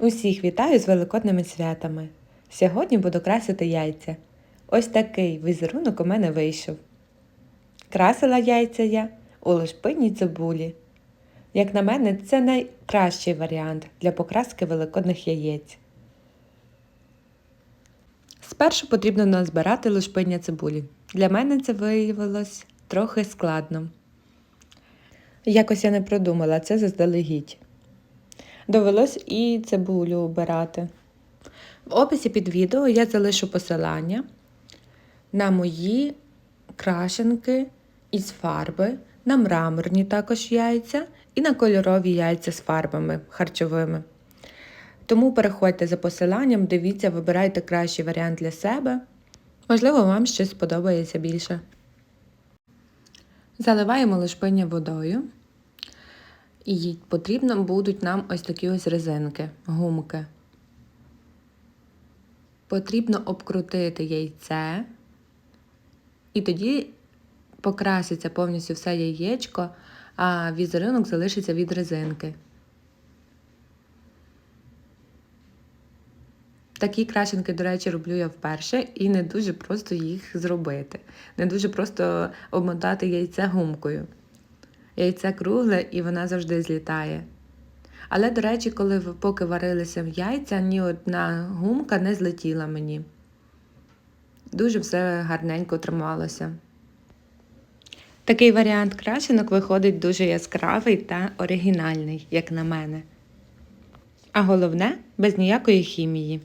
Усіх вітаю з великодними святами. Сьогодні буду красити яйця. Ось такий візерунок у мене вийшов. Красила яйця я у лошпинній цибулі. Як на мене, це найкращий варіант для покраски великодних яєць. Спершу потрібно назбирати лушпиння цибулі. Для мене це виявилось трохи складно. Якось я не продумала це заздалегідь. Довелось і цибулю обирати. В описі під відео я залишу посилання на мої крашенки із фарби, на мраморні також яйця і на кольорові яйця з фарбами харчовими. Тому переходьте за посиланням, дивіться, вибирайте кращий варіант для себе. Можливо, вам щось сподобається більше. Заливаємо лишпиння водою. І потрібно будуть нам ось такі ось резинки, гумки. Потрібно обкрутити яйце, і тоді покраситься повністю все яєчко, а візерунок залишиться від резинки. Такі крашенки, до речі, роблю я вперше і не дуже просто їх зробити. Не дуже просто обмотати яйце гумкою. Яйце кругле і вона завжди злітає. Але, до речі, коли поки варилися яйця, ні одна гумка не злетіла мені. Дуже все гарненько трималося. Такий варіант крашенок виходить дуже яскравий та оригінальний, як на мене. А головне, без ніякої хімії.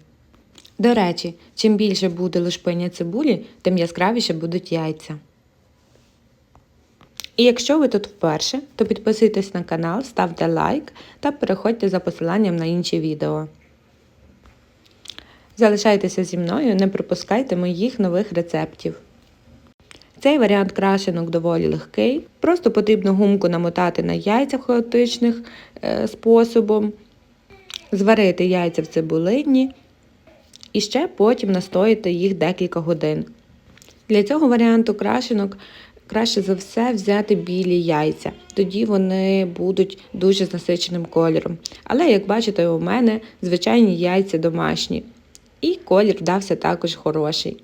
До речі, чим більше буде лушпиня цибулі, тим яскравіше будуть яйця. І якщо ви тут вперше, то підписуйтесь на канал, ставте лайк та переходьте за посиланням на інші відео. Залишайтеся зі мною, не пропускайте моїх нових рецептів. Цей варіант крашенок доволі легкий. Просто потрібно гумку намотати на яйця хаотичних е, способом, зварити яйця в цибулині і ще потім настояти їх декілька годин. Для цього варіанту крашенок краще за все взяти білі яйця. Тоді вони будуть дуже з насиченим кольором. Але, як бачите, у мене звичайні яйця домашні. І колір вдався також хороший.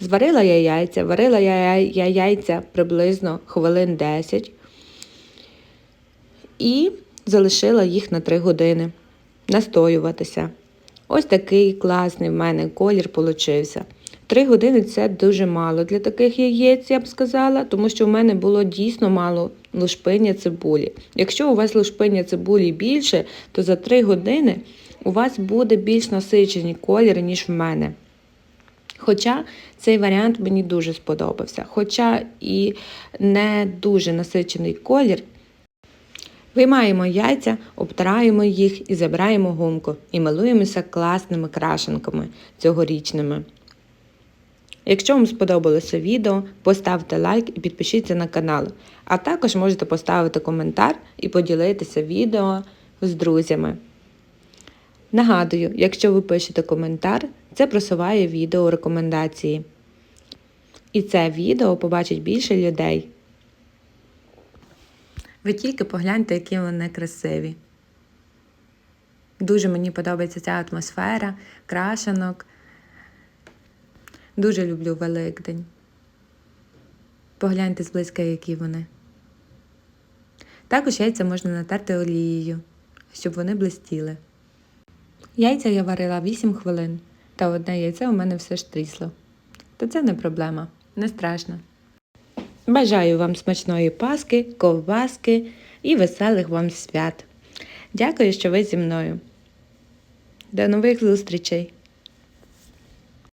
Зварила я яйця, варила я яйця приблизно хвилин 10 і залишила їх на 3 години настоюватися. Ось такий класний в мене колір получився. Три години це дуже мало для таких яєць, я б сказала, тому що в мене було дійсно мало лушпиння цибулі. Якщо у вас лушпиння цибулі більше, то за три години у вас буде більш насичений колір, ніж в мене. Хоча цей варіант мені дуже сподобався. Хоча і не дуже насичений колір, Виймаємо яйця, обтираємо їх і забираємо гумку і милуємося класними крашенками цьогорічними. Якщо вам сподобалося відео, поставте лайк і підпишіться на канал. А також можете поставити коментар і поділитися відео з друзями. Нагадую, якщо ви пишете коментар, це просуває відео рекомендації. І це відео побачить більше людей. Ви тільки погляньте, які вони красиві. Дуже мені подобається ця атмосфера, крашенок. Дуже люблю Великдень. Погляньте зблизька, які вони. Також яйця можна натерти олією, щоб вони блистіли. Яйця я варила 8 хвилин, та одне яйце у мене все ж трісло. Та це не проблема, не страшно. Бажаю вам смачної паски, ковбаски і веселих вам свят. Дякую, що ви зі мною. До нових зустрічей!